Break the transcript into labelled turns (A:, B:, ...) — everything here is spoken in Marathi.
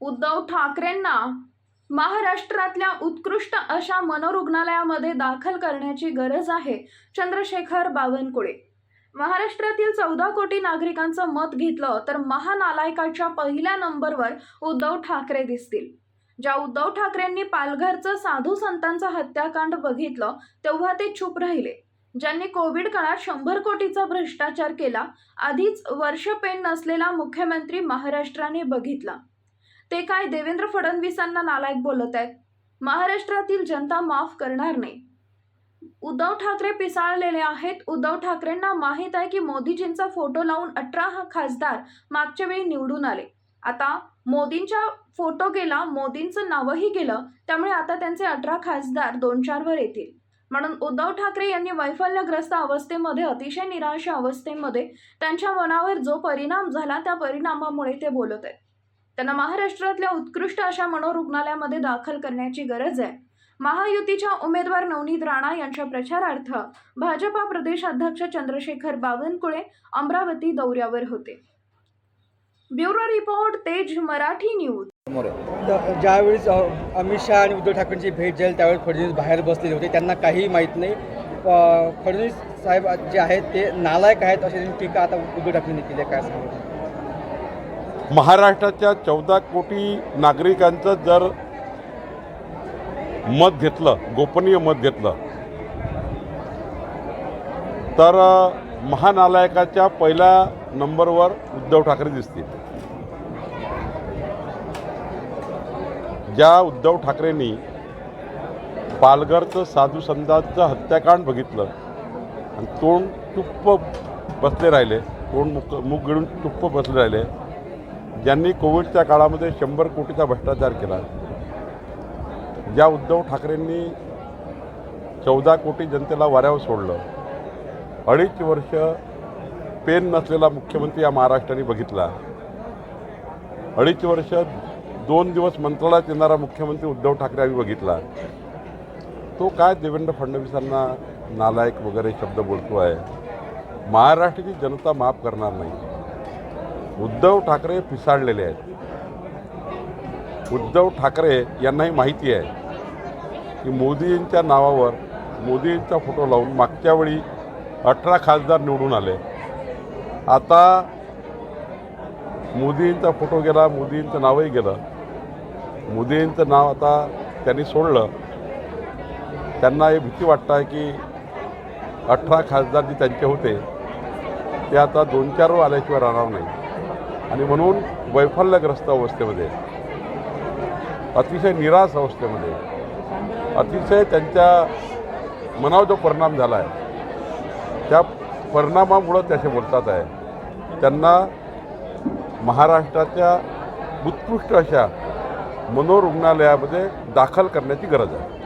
A: उद्धव ठाकरेंना महाराष्ट्रातल्या उत्कृष्ट अशा मनोरुग्णालयामध्ये दाखल करण्याची गरज आहे. चंद्रशेखर बावनकुळे. महाराष्ट्रातील चौदा कोटी नागरिकांचं मत घेतलं तर महानालायकाच्या पहिल्या नंबरवर उद्धव ठाकरे दिसतील. ज्या उद्धव ठाकरेंनी पालघरचं साधू संतांचं हत्याकांड बघितलं तेव्हा ते चूप राहिले. ज्यांनी कोविड काळात शंभर कोटीचा भ्रष्टाचार केला आधीच वर्षपेन नसलेला मुख्यमंत्री महाराष्ट्राने बघितला. ते काय देवेंद्र फडणवीसांना नालायक बोलत आहेत? महाराष्ट्रातील जनता माफ करणार नाही. उद्धव ठाकरे पिसाळलेले आहेत. उद्धव ठाकरेंना माहीत आहे की मोदीजींचा फोटो लावून अठरा खासदार मागच्या वेळी निवडून आले. आता मोदींच्या फोटो गेला मोदींचं नावही गेलं त्यामुळे आता त्यांचे अठरा खासदार दोन चारवर येतील. म्हणून उद्धव ठाकरे यांनी वैफल्यग्रस्त अवस्थेमध्ये अतिशय निराश अवस्थेमध्ये त्यांच्या मनावर जो परिणाम झाला त्या परिणामामुळे ते बोलत आहेत. त्यांना महाराष्ट्रातल्या उत्कृष्ट अशा मनोरुग्णालयामध्ये दाखल करण्याची गरज आहे. महायुतीच्या उमेदवार नवनीत राणा यांच्या प्रचारार्थ भाजपा प्रदेशाध्यक्ष चंद्रशेखर बावनकुळे अमरावती दौऱ्यावर होते. ब्युरो रिपोर्ट तेज मराठी न्यूज.
B: ज्यावेळेस अमित शहा आणि उद्धव ठाकरेंची भेट झाली त्यावेळेस फडणवीस बाहेर बसलेले होते. त्यांना काही माहीत नाही. फडणवीस साहेब जे आहेत ते नालायक आहेत अशी टीका आता उद्धव ठाकरेंनी केली आहे. काय सांगू?
C: महाराष्ट्राच्या चौदा कोटी नागरिकांचं जर मत घेतलं गोपनीय मत घेतलं तर महानालायकाच्या पहिल्या नंबरवर उद्धव ठाकरे दिसतील. ज्या उद्धव ठाकरेंनी पालघरचं साधू संतांचं हत्याकांड बघितलं आणि तोंड चुप्प बसले राहिले तोंड मुक मुख गिळून चुप्प बसले राहिले ज्यांनी कोविडच्या काळामध्ये शंभर कोटीचा भ्रष्टाचार केला. ज्या उद्धव ठाकरेंनी चौदा कोटी जनतेला वाऱ्यावर सोडलं. अडीच वर्ष पेन नसलेला मुख्यमंत्री या महाराष्ट्राने बघितला. अडीच वर्ष दोन दिवस मंत्रालयात येणारा मुख्यमंत्री उद्धव ठाकरे आम्ही बघितला. तो काय देवेंद्र फडणवीसांना नालायक वगैरे शब्द बोलतो आहे महाराष्ट्राची जनता माफ करणार नाही. उद्धव ठाकरे पिसाळलेले आहेत. उद्धव ठाकरे यांनाही माहिती आहे की मोदींच्या नावावर मोदींचा फोटो लावून मागच्या वेळी अठरा खासदार निवडून आले. आता मोदींचा फोटो गेला मोदींचं नावही गेलं. मोदींचं नाव आता त्यांनी सोडलं. त्यांना हे भीती वाटतं आहे की अठरा खासदार जे त्यांचे होते ते आता दोन चार आल्याशिवाय राहणार नाही आणि म्हणून वैफल्यग्रस्त अवस्थेमध्ये अतिशय निराश अवस्थेमध्ये अतिशय त्यांच्या मनावर जो परिणाम झाला आहे त्या परिणामामुळं त्याचे असे बोलतात आहे. त्यांना महाराष्ट्राच्या उत्कृष्ट अशा मनोरुग्णालयामध्ये दाखल करण्याची गरज आहे.